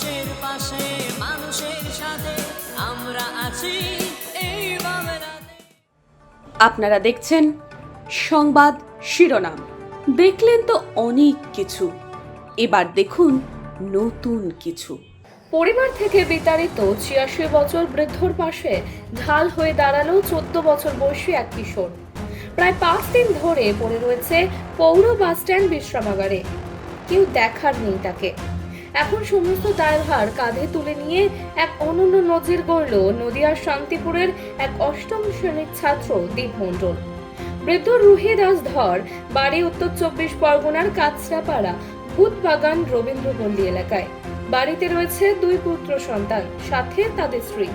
মানুষের পাশে মানুষের সাথে আমরা আছি। এই আপনারা দেখছেন সংবাদ শিরোনাম। দেখলেন তো অনেক কিছু। এবার দেখুন নতুন কিছু। পরিবার থেকে বিতাড়িত ছিয়াশি বছর বৃদ্ধর পাশে ঢাল হয়ে দাঁড়াল চোদ্দ বছর বয়সী এক কিশোর। প্রায় পাঁচ দিন ধরে পড়ে রয়েছে পৌর বাসস্ট্যান্ড বিশ্রামাগারে। কেউ দেখার নেই তাকে। এখন সমস্ত দায়ভার কাঁধে তুলে নিয়ে এক অনন্য নজির গড়ল নদিয়ার শান্তিপুরের এক অষ্টম শ্রেণির ছাত্র দীপ মণ্ডল। বৃদ্ধ রুহি দাস ধর, বাড়ি উত্তর চব্বিশ পরগনার কাছড়াপাড়া ভূতবাগান রবীন্দ্রপল্লী এলাকায়। বাড়িতে রয়েছে দুই পুত্র সন্তান, সাথে তাদের স্ত্রী।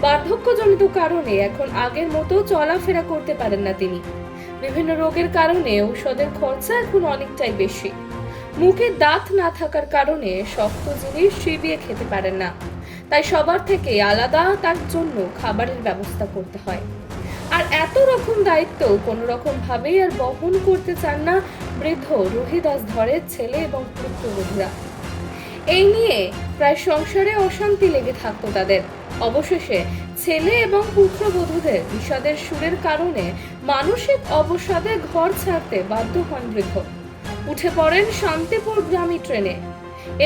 বার্ধক্যজনিত কারণে এখন আগের মতো চলাফেরা করতে পারেন না তিনি। বিভিন্ন রোগের কারণে ঔষধের খরচা এখন অনেকটাই বেশি। মুখে দাঁত না থাকার কারণে শক্ত জিনিস চিবিয়ে খেতে পারেন না। তাই সবার থেকে আলাদা তার জন্য খাবারের ব্যবস্থা করতে হয়। আর এত রকম দায়িত্ব কোনো রকম ভাবেই আর বহন করতে চান না বৃদ্ধ রোহিদাস ধরের ছেলে এবং পুত্রবধূরা এই নিয়ে প্রায় সংসারে অশান্তি লেগে থাকতো তাদের। অবশেষে ছেলে এবং পুত্রবধূদের বিষাদের সুরের কারণে মানসিক অবসাদে ঘর ছাড়তে বাধ্য হন বৃদ্ধ। উঠে পড়েন শান্তিপুর গ্রামী ট্রেনে।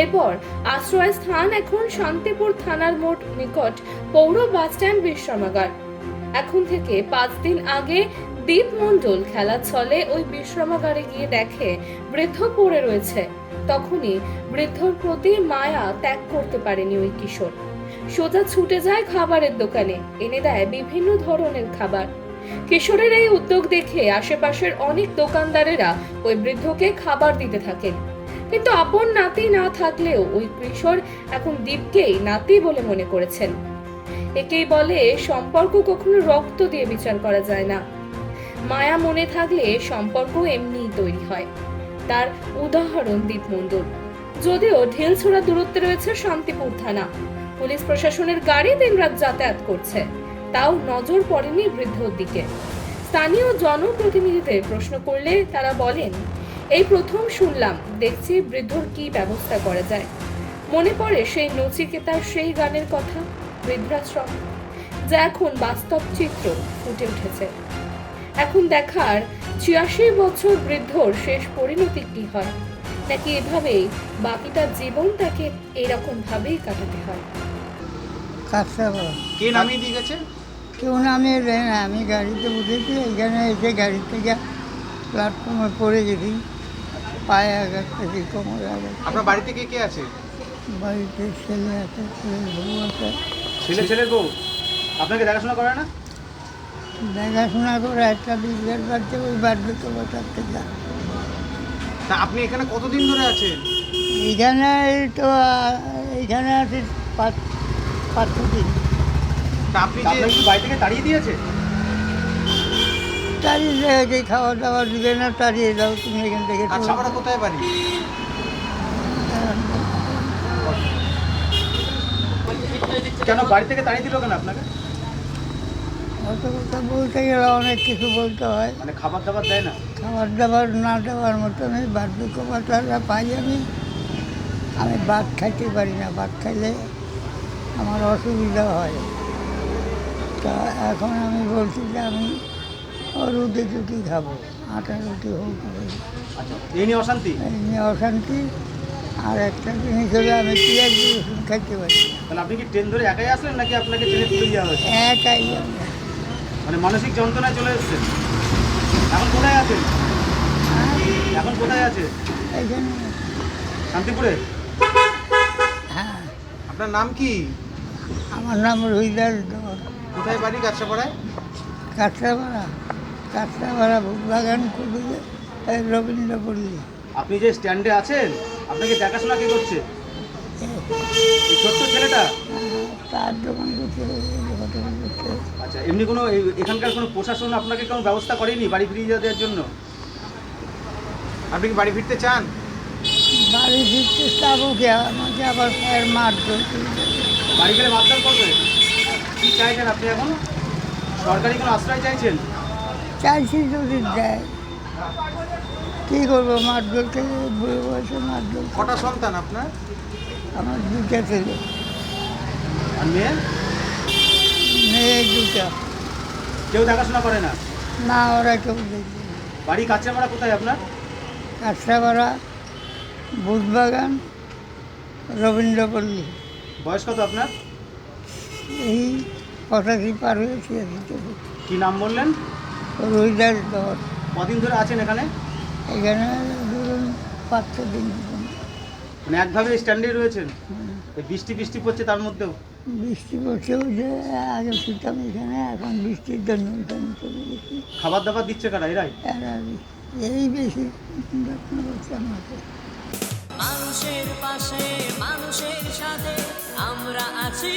এরপর আশ্রয় স্থান এখন শান্তিপুর থানার মোট নিকট পৌর বাসস্ট্যান্ড বিশ্রামাগার এখন থেকে পাঁচ দিন আগে দীপ মণ্ডল খেলা ছলে ওই বিশ্রামাগারে গিয়ে দেখে বৃদ্ধ পড়ে রয়েছে। তখনই বৃদ্ধর প্রতি মায়া ত্যাগ করতে পারেনি ওই কিশোর। সোজা ছুটে যায় খাবারের দোকানে, এনে দেয় বিভিন্ন ধরনের খাবার। কিশোরের এই উদ্যোগ দেখে আশেপাশের অনেক দোকানদারেরা ওই বৃদ্ধকে খাবার দিতে থাকেন। কিন্তু আপন নাতি না থাকলেও ওই কিশোর এখন দীপকেই নাতি বলে মনে করেছেন। একেই বলে, সম্পর্ক কখনো রক্ত দিয়ে বিচার করা যায় না। মায়া মনে থাকলে সম্পর্ক এমনিই তৈরি হয়। তার উদাহরণ দীপ মণ্ডল। যদিও ঢিলছোড়া দূরত্বে রয়েছে শান্তিপুর থানা। পুলিশ প্রশাসনের গাড়ি দিনরাত যাতায়াত করছে। তাও নজর পড়েনি বৃদ্ধর দিকে। স্থানীয় জনপ্রতিনিধিদের প্রশ্ন করলে তারা বলেন এই প্রথম শুনলাম দেখছি বৃদ্ধর কি ব্যবস্থা করা যায়। মনে পড়ে সেই নচিকেতার সেই গানের কথা বৃদ্ধাশ্রম যা এখন বাস্তব চিত্র ফুটে উঠেছে। এখন দেখার ছিয়াশি বছর বৃদ্ধর শেষ পরিণতি কি হয়? নাকি এভাবেই বাকিটা জীবন তাকে এরকম ভাবেই কাটাতে হয় কে নামিয়ে দিয়ে গেছে? কেউ নামিয়ে দেয় না আমি গাড়িতে বসেছি এখানে এসে গাড়ি থেকে প্ল্যাটফর্মে পড়ে গেছি পায়ে আঘাত পেয়েছি কোমরে আঘাত আপনার বাড়িতে কে কে আছে? বাড়িতে ছেলে আছে ছেলে বউ আছে। ছেলে ছেলের বউ? আপনাকে দেখাশোনা করে না? দেখাশোনা করে একটা বিঘের বাড়িতে ওই বার্ধক্য বাঁচাতে যা তা আপনি এখানে কতদিন ধরে আছেন? এইখানে তো এইখানে আছে পাঁচ পাঁচ দিন। আপনি যে বাড়ি থেকে তাড়িয়ে দিয়েছে? তাড়িয়ে রেখে খাওয়া দাওয়া দিবে না তাড়িয়ে দাও তুমি এখান থেকে কোথায় বাড়ি? কেন বাড়ি থেকে তাড়িয়ে দিল কেন আপনাকে? অত কথা বলতে গেলে অনেক কিছু বলতে হয়। মানে খাবার দাবার দেয় না? খাবার দাবার না দেওয়ার মতো এই বার্ধক্য ভাতাটা পাই আমি। আমি ভাত খাইতে পারি না ভাত খাইলে আমার অসুবিধা হয়। তা এখন আমি বলছি যে আমি রুটি টুটি খাব আটা রুটি হোক আচ্ছা এই নিয়ে অশান্তি? এই নিয়ে অশান্তি আর একটা জিনিস হলে আমি পেঁয়াজ রসুন খাইতে পারি তাহলে আপনি কি ট্রেন ধরে একাই আসলেন নাকি আপনাকে ট্রেনে তুলে দেওয়া হয়েছে? একাই মানে মানসিক যন্ত্রণায় চলে এসেছেন? এখন কোথায় আছেন? এখন কোথায় আছে? এইখানে শান্তিপুরে? হ্যাঁ। আপনার নাম কি? আমার নাম রহিদাস ধর কোথায় বাড়ি? গাছাপাড়ায় কাঁচরাপাড়া কাঁচরাপাড়া বাগান কুটুকে রবীন্দ্রপল্লী আপনি যে স্ট্যান্ডে আছেন আপনাকে দেখাশোনা কে করছে? এই ছোট্ট ছেলেটা? তার দোকান করতে হোটেল করতে আচ্ছা এমনি কোনো এই- এখানকার কোনো প্রশাসন আপনাকে কোনো ব্যবস্থা করেনি বাড়ি ফিরিয়ে দেওয়ার জন্য? আপনি কি বাড়ি ফিরতে চান? বাড়ি ফিরতে যাব কে? আমাকে আবার পায়ের মার ধরতে বাড়ি গেলে মারধর করবে? কি চাইছেন আপনি এখন? সরকারি কোনো আশ্রয় চাইছেন? চাইছি যদি দেয়। কী করব বুড়ো বয়সে কটা সন্তান আপনার? আমার দুটা ছেলে। আর মেয়ে? মেয়ে দুটা কেউ দেখাশোনা করে না? না ওরা কেউ দেখবে। বাড়ি কোথায় আপনার? কাঁচরাপাড়া বুধবাগান রবীন্দ্রপল্লী। বয়স কত আপনার? এই পঁচাশি পার হয়েছে কি নাম বললেন? রোহিদাস দর কদিন ধরে আছেন এখানে? এখানে ধরুন পাঁচ ছ দিন। মানে একভাবে স্ট্যান্ডে রয়েছেন? বৃষ্টি বৃষ্টি পড়ছে তার মধ্যেও? বৃষ্টি পড়ছে ওই যে আগে শুতাম এখানে এখন বৃষ্টির জন্য এখানে চলে গেছি। খাবার দাবার দিচ্ছে কারা এরাই? এরা এই বেশি যত্ন করছে আমাকে। মানুষের পাশে মানুষের সাথে আমরা আছি।